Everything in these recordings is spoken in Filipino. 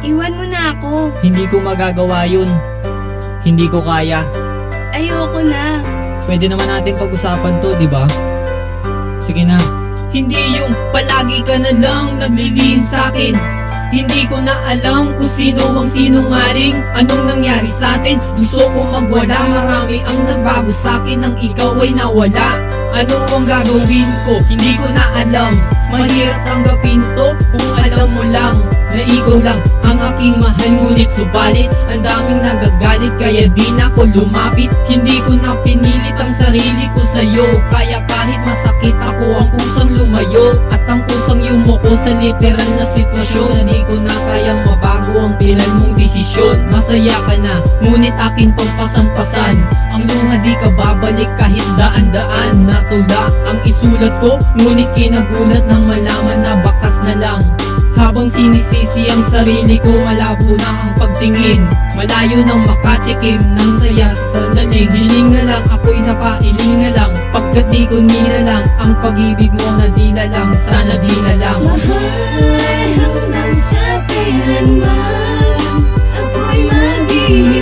Iwan mo na ako. Hindi ko magagawa yun. Hindi ko kaya. Ayoko na. Pwede naman natin pag-usapan to, di ba? Sige na. Hindi yung palagi ka na lang naglilihim sa akin. Hindi ko na alam kung sino ang sinungaling Anong nangyari sa atin? Gusto ko magwala Marami ang nagbago sa akin Nang ikaw ay nawala Ano ang gagawin ko? Hindi ko na alam Mahirap tanggapin to Kung alam mo lang Na ikaw lang ang aking mahal Ngunit subalit Ang daming nagagalit Kaya di na ako lumapit. Hindi ko na pinilit ang sarili ko sa'yo Kaya kahit masakit ako Ang kusang lumayo At ang kusang yumuko sa literal na sitwasyon. Na di ko na kayang mabago ang pinal mong desisyon. Masaya ka na Ngunit akin pang pasan-pasan Ang luha di ka babalik kahit daan-daan. Na tula ang isulat ko Ngunit kinagulat nang malaman na bakas na lang habang sinisisi ang sarili ko Malabo na ang pagtingin. Malayo nang makatikim ng saya sa sandali Hiling na lang. Ako'y napailing na lang. Pagkat di ko nilalang Ang pag-ibig mo na di na lang. Sana di na lang. Mahal hanggang sa kailanman Ako'y maghihintay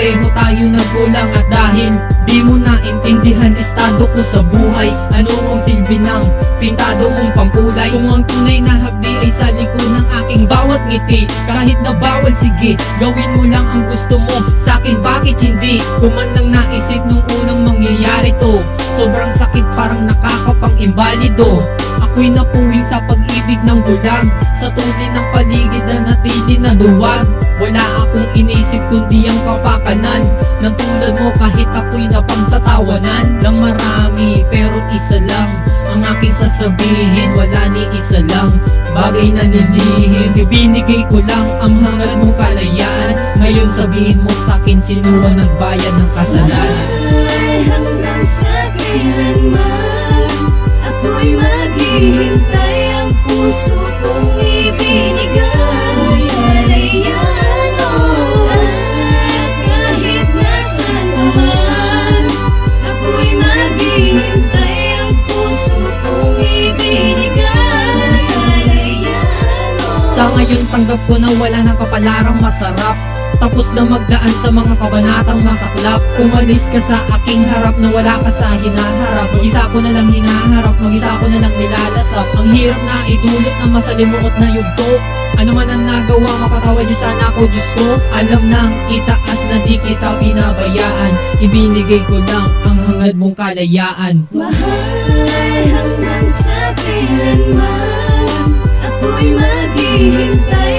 pareho tayo nagkulang At dahil di mo naintindihan Estado ko sa buhay. Ano ang silbi ng pintado mong pangkulay? Kung ang tunay na hapdi ay sa likod ng aking bawat ngiti Kahit na bawal sige Gawin mo lang ang gusto mo. Sa akin bakit hindi? Kumandang naisip nung unang mangyayari to Sobrang sakit parang nakakapang imbalido Ako'y napuwing sa pag-ibig ng bulag Sa tunay ng paligid na natili na duwag. Wala akong inisip kundi ang kapakanan. Nang tulad mo kahit ako'y napagtatawanan. Ng marami pero isa lang. Ang aking sasabihin wala ni isa lang. Bagay na nilihim Ibinigay ko lang. Ang hangad mong kalayaan. Ngayon sabihin mo sa'kin sino ang nagbayad ng kasalanan Ngayon tanggap ko na wala ng kapalarang masarap. Tapos na magdaan sa mga kabanatang masaklap. Umalis ka sa aking harap na wala ka sa hinaharap. Mag-isa ko na lang hinaharap, mag-isa ko na lang nilalasap. Ang hirap na idulot na masalimuot na yugto. Ano man ang nagawa, mapatawad niyo sana ako Diyos ko. Alam nang itaas na di kita pinabayaan. Ibinigay ko lang ang hangad mong kalayaan. Mahal hanggang sa kailanman Ako'y maghihintay